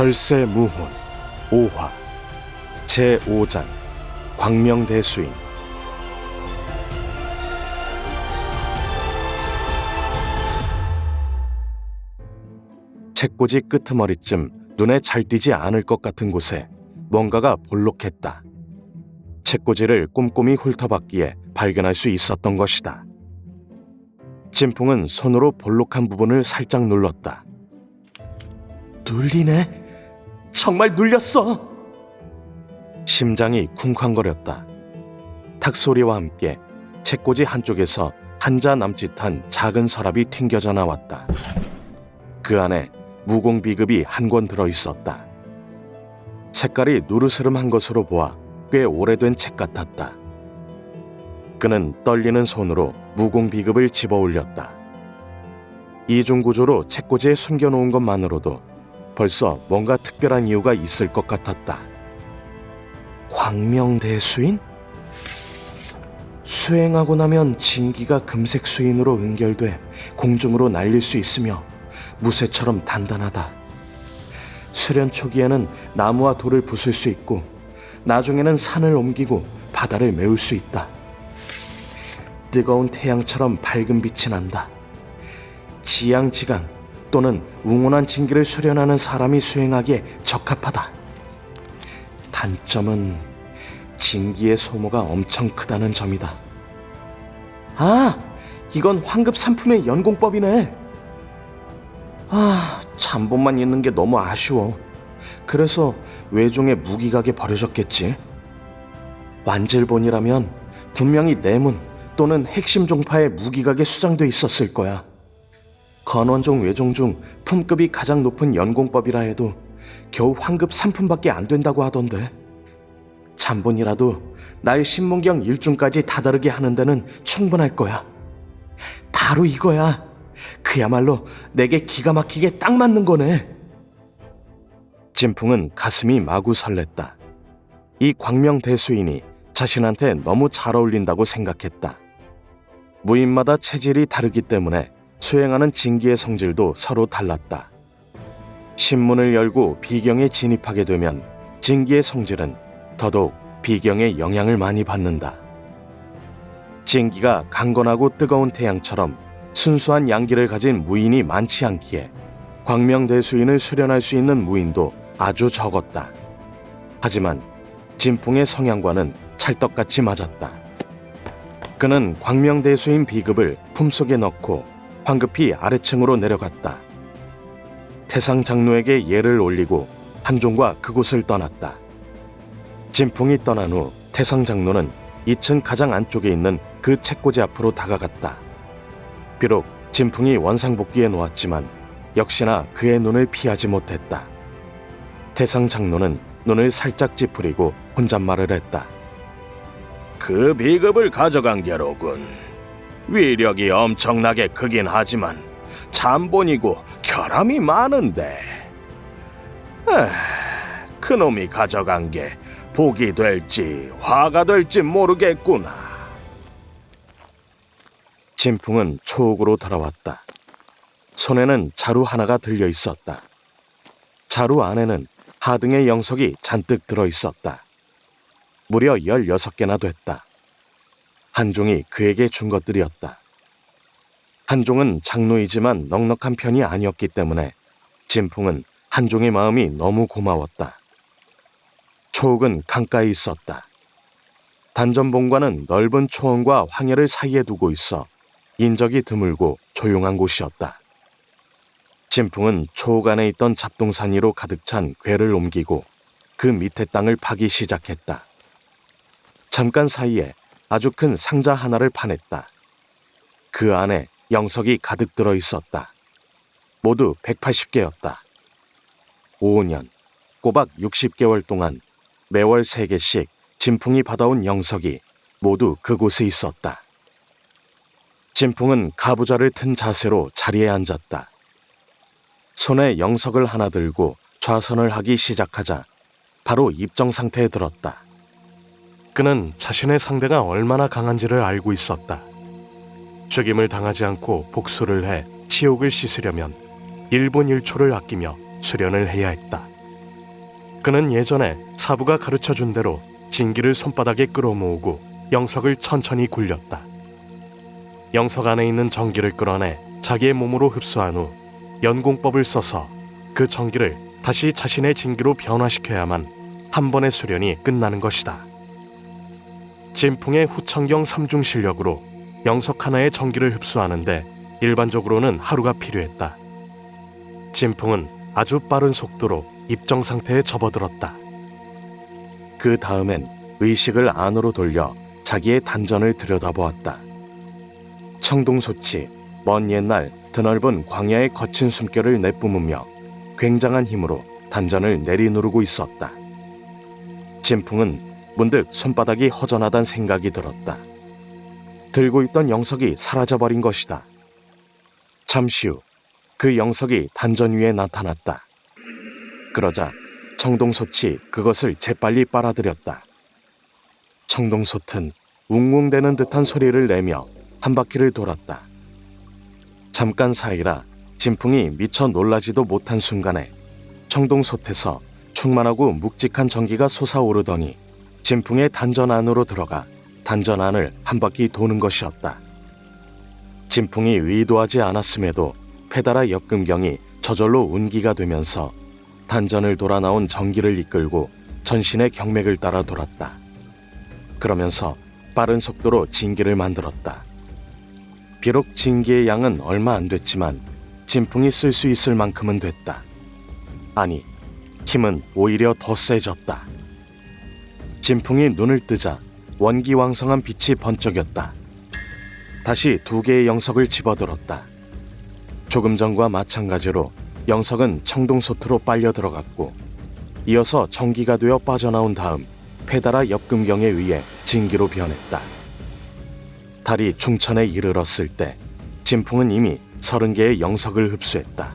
절세무혼 5화 제5장 광명대수인 책꽂이 끄트머리쯤 눈에 잘 띄지 않을 것 같은 곳에 뭔가가 볼록했다. 책꽂이를 꼼꼼히 훑어봤기에 발견할 수 있었던 것이다. 진풍은 손으로 볼록한 부분을 살짝 눌렀다. 눌리네? 정말 눌렸어! 심장이 쿵쾅거렸다. 탁 소리와 함께 책꽂이 한쪽에서 한자 남짓한 작은 서랍이 튕겨져 나왔다. 그 안에 무공 비급이 한 권 들어 있었다. 색깔이 누르스름한 것으로 보아 꽤 오래된 책 같았다. 그는 떨리는 손으로 무공 비급을 집어 올렸다. 이중 구조로 책꽂이에 숨겨놓은 것만으로도 벌써 뭔가 특별한 이유가 있을 것 같았다. 광명대수인? 수행하고 나면 진기가 금색 수인으로 응결돼 공중으로 날릴 수 있으며 무쇠처럼 단단하다. 수련 초기에는 나무와 돌을 부술 수 있고 나중에는 산을 옮기고 바다를 메울 수 있다. 뜨거운 태양처럼 밝은 빛이 난다. 지양지강 또는 웅원한 진기를 수련하는 사람이 수행하기에 적합하다. 단점은 진기의 소모가 엄청 크다는 점이다. 아, 이건 황급 상품의 연공법이네. 아, 잠본만 있는 게 너무 아쉬워. 그래서 외종의 무기각에 버려졌겠지. 완질본이라면 분명히 내문 또는 핵심 종파의 무기각에 수장돼 있었을 거야. 건원종 외종 중 품급이 가장 높은 연공법이라 해도 겨우 황급 3품밖에 안 된다고 하던데. 잠본이라도 날 신문경 일중까지 다다르게 하는 데는 충분할 거야. 바로 이거야. 그야말로 내게 기가 막히게 딱 맞는 거네. 진풍은 가슴이 마구 설렜다. 이 광명대수인이 자신한테 너무 잘 어울린다고 생각했다. 무인마다 체질이 다르기 때문에 수행하는 진기의 성질도 서로 달랐다. 신문을 열고 비경에 진입하게 되면 진기의 성질은 더더욱 비경에 영향을 많이 받는다. 진기가 강건하고 뜨거운 태양처럼 순수한 양기를 가진 무인이 많지 않기에 광명대수인을 수련할 수 있는 무인도 아주 적었다. 하지만 진풍의 성향과는 찰떡같이 맞았다. 그는 광명대수인 비급을 품속에 넣고 황급히 아래층으로 내려갔다. 태상 장로에게 예를 올리고 한종과 그곳을 떠났다. 진풍이 떠난 후 태상 장로는 2층 가장 안쪽에 있는 그 책꽂이 앞으로 다가갔다. 비록 진풍이 원상복귀해 놓았지만 역시나 그의 눈을 피하지 못했다. 태상 장로는 눈을 살짝 찌푸리고 혼잣말을 했다. 그 비급을 가져간 게로군. 위력이 엄청나게 크긴 하지만 잠본이고 결함이 많은데. 아, 그놈이 가져간 게 복이 될지 화가 될지 모르겠구나. 진풍은 초옥으로 돌아왔다. 손에는 자루 하나가 들려 있었다. 자루 안에는 하등의 영석이 잔뜩 들어 있었다. 무려 16개나 됐다. 한종이 그에게 준 것들이었다. 한종은 장로이지만 넉넉한 편이 아니었기 때문에 진풍은 한종의 마음이 너무 고마웠다. 초옥은 강가에 있었다. 단전봉과는 넓은 초원과 황야를 사이에 두고 있어 인적이 드물고 조용한 곳이었다. 진풍은 초옥 안에 있던 잡동산 위로 가득 찬 괴를 옮기고 그 밑에 땅을 파기 시작했다. 잠깐 사이에 아주 큰 상자 하나를 파냈다. 그 안에 영석이 가득 들어 있었다. 모두 180개였다. 5년, 꼬박 60개월 동안 매월 3개씩 진풍이 받아온 영석이 모두 그곳에 있었다. 진풍은 가부좌를 튼 자세로 자리에 앉았다. 손에 영석을 하나 들고 좌선을 하기 시작하자 바로 입정 상태에 들었다. 그는 자신의 상대가 얼마나 강한지를 알고 있었다. 죽임을 당하지 않고 복수를 해 치욕을 씻으려면 1분 1초를 아끼며 수련을 해야 했다. 그는 예전에 사부가 가르쳐 준 대로 진기를 손바닥에 끌어모으고 영석을 천천히 굴렸다. 영석 안에 있는 전기를 끌어내 자기의 몸으로 흡수한 후 연공법을 써서 그 전기를 다시 자신의 진기로 변화시켜야만 한 번의 수련이 끝나는 것이다. 진풍의 후천경 삼중 실력으로 영석 하나의 전기를 흡수하는데 일반적으로는 하루가 필요했다. 진풍은 아주 빠른 속도로 입정 상태에 접어들었다. 그 다음엔 의식을 안으로 돌려 자기의 단전을 들여다보았다. 청동소치, 먼 옛날 드넓은 광야의 거친 숨결을 내뿜으며 굉장한 힘으로 단전을 내리누르고 있었다. 진풍은 문득 손바닥이 허전하단 생각이 들었다. 들고 있던 영석이 사라져버린 것이다. 잠시 후 그 영석이 단전 위에 나타났다. 그러자 청동솥이 그것을 재빨리 빨아들였다. 청동솥은 웅웅대는 듯한 소리를 내며 한 바퀴를 돌았다. 잠깐 사이라 진풍이 미처 놀라지도 못한 순간에 청동솥에서 충만하고 묵직한 전기가 솟아오르더니 진풍의 단전 안으로 들어가 단전 안을 한 바퀴 도는 것이었다. 진풍이 의도하지 않았음에도 페달아 역금경이 저절로 운기가 되면서 단전을 돌아 나온 전기를 이끌고 전신의 경맥을 따라 돌았다. 그러면서 빠른 속도로 진기를 만들었다. 비록 진기의 양은 얼마 안 됐지만 진풍이 쓸 수 있을 만큼은 됐다. 아니, 힘은 오히려 더 세졌다. 진풍이 눈을 뜨자 원기왕성한 빛이 번쩍였다. 다시 두 개의 영석을 집어들었다. 조금 전과 마찬가지로 영석은 청동소트로 빨려 들어갔고 이어서 전기가 되어 빠져나온 다음 페달아 옆금경에 의해 진기로 변했다. 달이 중천에 이르렀을 때 진풍은 이미 서른 개의 영석을 흡수했다.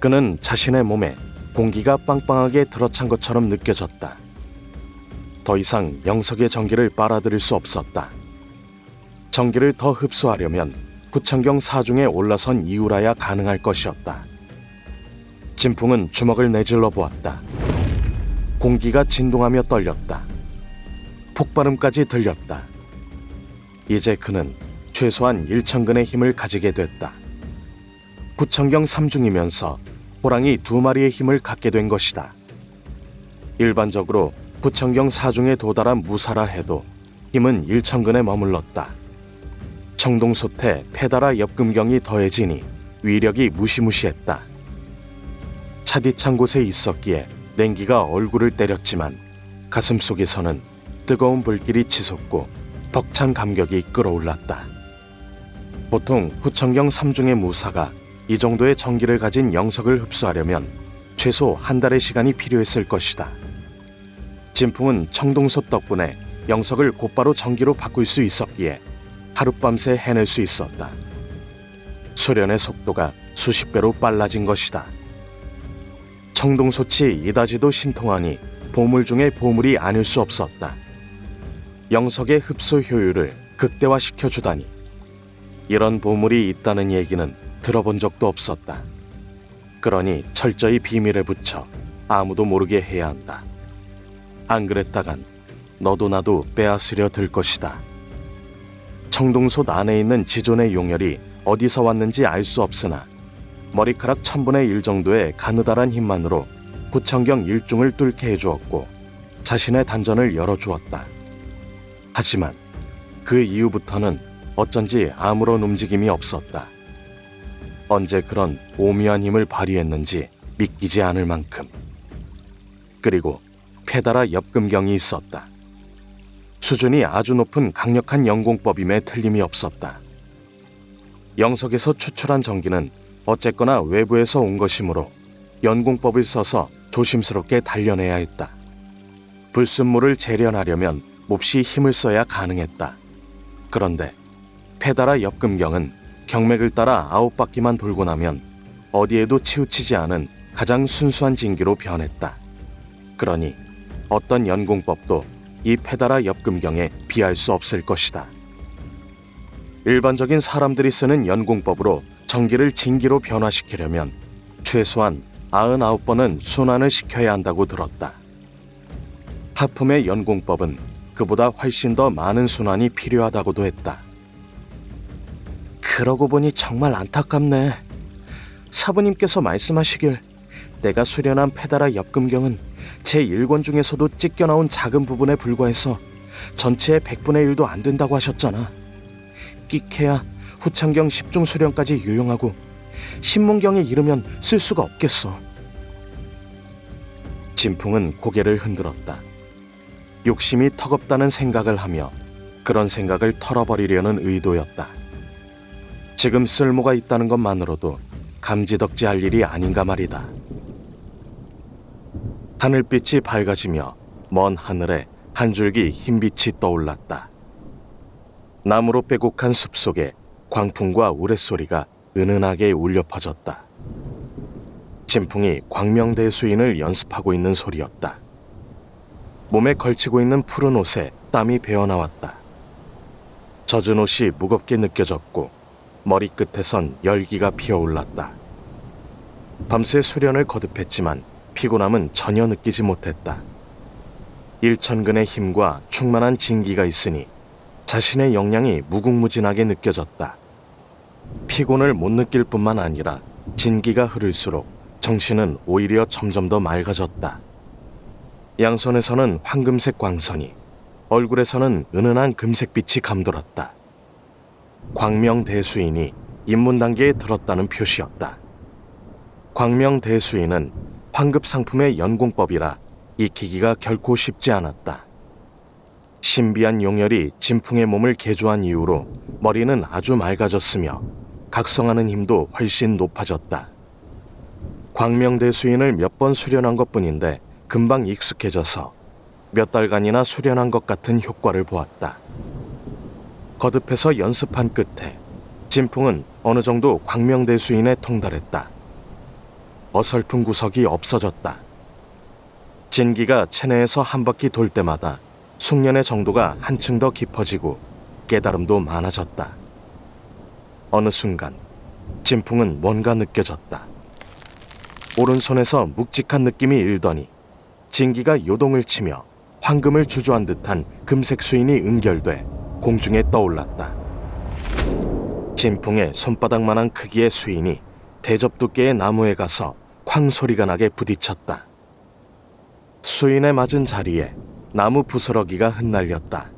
그는 자신의 몸에 공기가 빵빵하게 들어찬 것처럼 느껴졌다. 더 이상 영석의 전기를 빨아들일 수 없었다. 전기를 더 흡수하려면 구천경 사중에 올라선 이후라야 가능할 것이었다. 진풍은 주먹을 내질러 보았다. 공기가 진동하며 떨렸다. 폭발음까지 들렸다. 이제 그는 최소한 1천근의 힘을 가지게 됐다. 구천경 3중이면서 호랑이 두 마리의 힘을 갖게 된 것이다. 일반적으로 구천경 4중에 도달한 무사라 해도 힘은 1천근에 머물렀다. 청동솥에 페달아 옆금경이 더해지니 위력이 무시무시했다. 차디찬 곳에 있었기에 냉기가 얼굴을 때렸지만 가슴 속에서는 뜨거운 불길이 치솟고 벅찬 감격이 끌어올랐다. 보통 후천경 3중의 무사가 이 정도의 전기를 가진 영석을 흡수하려면 최소 한 달의 시간이 필요했을 것이다. 진풍은 청동솥 덕분에 영석을 곧바로 전기로 바꿀 수 있었기에 하룻밤새 해낼 수 있었다. 수련의 속도가 수십 배로 빨라진 것이다. 청동솥이 이다지도 신통하니 보물 중에 보물이 아닐 수 없었다. 영석의 흡수 효율을 극대화시켜 주다니. 이런 보물이 있다는 얘기는 들어본 적도 없었다. 그러니 철저히 비밀에 붙여 아무도 모르게 해야 한다. 안 그랬다간 너도 나도 빼앗으려 들 것이다. 청동솥 안에 있는 지존의 용혈이 어디서 왔는지 알 수 없으나 머리카락 천분의 일 정도의 가느다란 힘만으로 구천경 일중을 뚫게 해주었고 자신의 단전을 열어주었다. 하지만 그 이후부터는 어쩐지 아무런 움직임이 없었다. 언제 그런 오묘한 힘을 발휘했는지 믿기지 않을 만큼. 그리고 페달아 옆금경이 있었다. 수준이 아주 높은 강력한 연공법임에 틀림이 없었다. 영석에서 추출한 전기는 어쨌거나 외부에서 온 것이므로 연공법을 써서 조심스럽게 단련해야 했다. 불순물을 재련하려면 몹시 힘을 써야 가능했다. 그런데 페달아 옆금경은 경맥을 따라 아홉 바퀴만 돌고 나면 어디에도 치우치지 않은 가장 순수한 진기로 변했다. 그러니 어떤 연공법도 이 페달아 옆금경에 비할 수 없을 것이다. 일반적인 사람들이 쓰는 연공법으로 전기를 진기로 변화시키려면 최소한 99번은 순환을 시켜야 한다고 들었다. 하품의 연공법은 그보다 훨씬 더 많은 순환이 필요하다고도 했다. 그러고 보니 정말 안타깝네. 사부님께서 말씀하시길 내가 수련한 페다라 엽금경은 제 1권 중에서도 찢겨 나온 작은 부분에 불과해서 전체의 100분의 1도 안 된다고 하셨잖아. 끼케야 후창경 10중 수련까지 유용하고 신문경에 이르면 쓸 수가 없겠어. 진풍은 고개를 흔들었다. 욕심이 턱없다는 생각을 하며 그런 생각을 털어버리려는 의도였다. 지금 쓸모가 있다는 것만으로도 감지덕지할 일이 아닌가 말이다. 하늘빛이 밝아지며 먼 하늘에 한 줄기 흰빛이 떠올랐다. 나무로 빼곡한 숲속에 광풍과 우레소리가 은은하게 울려 퍼졌다. 진풍이 광명대 수인을 연습하고 있는 소리였다. 몸에 걸치고 있는 푸른 옷에 땀이 배어나왔다. 젖은 옷이 무겁게 느껴졌고 머리끝에선 열기가 피어올랐다. 밤새 수련을 거듭했지만 피곤함은 전혀 느끼지 못했다. 일천근의 힘과 충만한 진기가 있으니 자신의 역량이 무궁무진하게 느껴졌다. 피곤을 못 느낄 뿐만 아니라 진기가 흐를수록 정신은 오히려 점점 더 맑아졌다. 양손에서는 황금색 광선이, 얼굴에서는 은은한 금색빛이 감돌았다. 광명대수인이 입문 단계에 들었다는 표시였다. 광명대수인은 황급 상품의 연공법이라 익히기가 결코 쉽지 않았다. 신비한 용혈이 진풍의 몸을 개조한 이후로 머리는 아주 맑아졌으며 각성하는 힘도 훨씬 높아졌다. 광명대 수인을 몇 번 수련한 것 뿐인데 금방 익숙해져서 몇 달간이나 수련한 것 같은 효과를 보았다. 거듭해서 연습한 끝에 진풍은 어느 정도 광명대 수인에 통달했다. 어설픈 구석이 없어졌다. 진기가 체내에서 한 바퀴 돌 때마다 숙련의 정도가 한층 더 깊어지고 깨달음도 많아졌다. 어느 순간 진풍은 뭔가 느껴졌다. 오른손에서 묵직한 느낌이 일더니 진기가 요동을 치며 황금을 주저한 듯한 금색 수인이 은결돼 공중에 떠올랐다. 진풍의 손바닥만한 크기의 수인이 대접 두께의 나무에 가서 쾅 소리가 나게 부딪혔다. 수인에 맞은 자리에 나무 부스러기가 흩날렸다.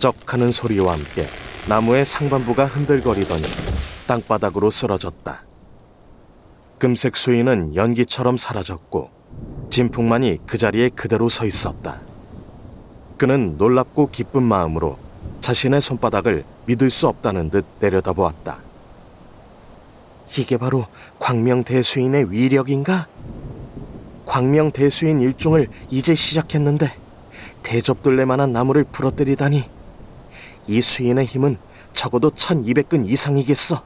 쩍 하는 소리와 함께 나무의 상반부가 흔들거리더니 땅바닥으로 쓰러졌다. 금색 수인은 연기처럼 사라졌고 진풍만이 그 자리에 그대로 서 있었다. 그는 놀랍고 기쁜 마음으로 자신의 손바닥을 믿을 수 없다는 듯 내려다보았다. 이게 바로 광명대수인의 위력인가? 광명대수인 일종을 이제 시작했는데 대접둘레 만한 나무를 부러뜨리다니 이 수인의 힘은 적어도 1200근 이상이겠어.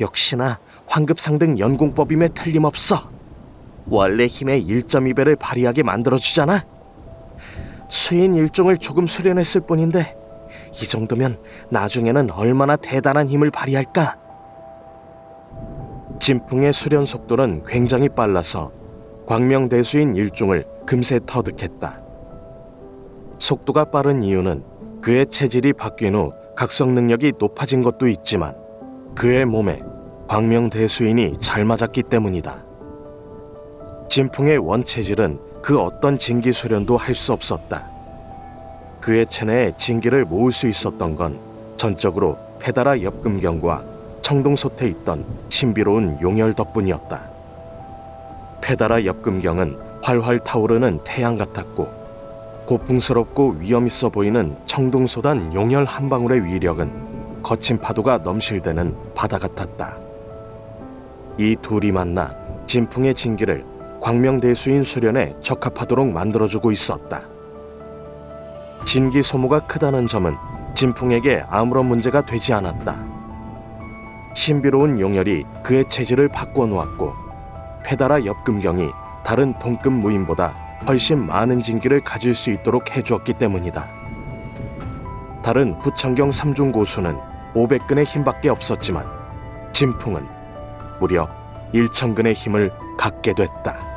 역시나 황급상등 연공법임에 틀림없어. 원래 힘의 1.2배를 발휘하게 만들어주잖아. 수인 일종을 조금 수련했을 뿐인데 이 정도면 나중에는 얼마나 대단한 힘을 발휘할까? 진풍의 수련 속도는 굉장히 빨라서 광명대수인 일종을 금세 터득했다. 속도가 빠른 이유는 그의 체질이 바뀐 후 각성 능력이 높아진 것도 있지만 그의 몸에 광명대수인이 잘 맞았기 때문이다. 진풍의 원체질은 그 어떤 진기 수련도 할 수 없었다. 그의 체내에 진기를 모을 수 있었던 건 전적으로 페다라 엽금경과 청동솥에 있던 신비로운 용혈 덕분이었다. 페다라 엽금경은 활활 타오르는 태양 같았고 고풍스럽고 위험 있어 보이는 청동소단 용혈 한 방울의 위력은 거친 파도가 넘실대는 바다 같았다. 이 둘이 만나 진풍의 진기를 광명대수인 수련에 적합하도록 만들어주고 있었다. 진기 소모가 크다는 점은 진풍에게 아무런 문제가 되지 않았다. 신비로운 용혈이 그의 체질을 바꿔 놓았고 페다라 엽금경이 다른 동급 무인보다 훨씬 많은 진기를 가질 수 있도록 해주었기 때문이다. 다른 후천경 삼중 고수는 500근의 힘밖에 없었지만 진풍은 무려 일천근의 힘을 갖게 됐다.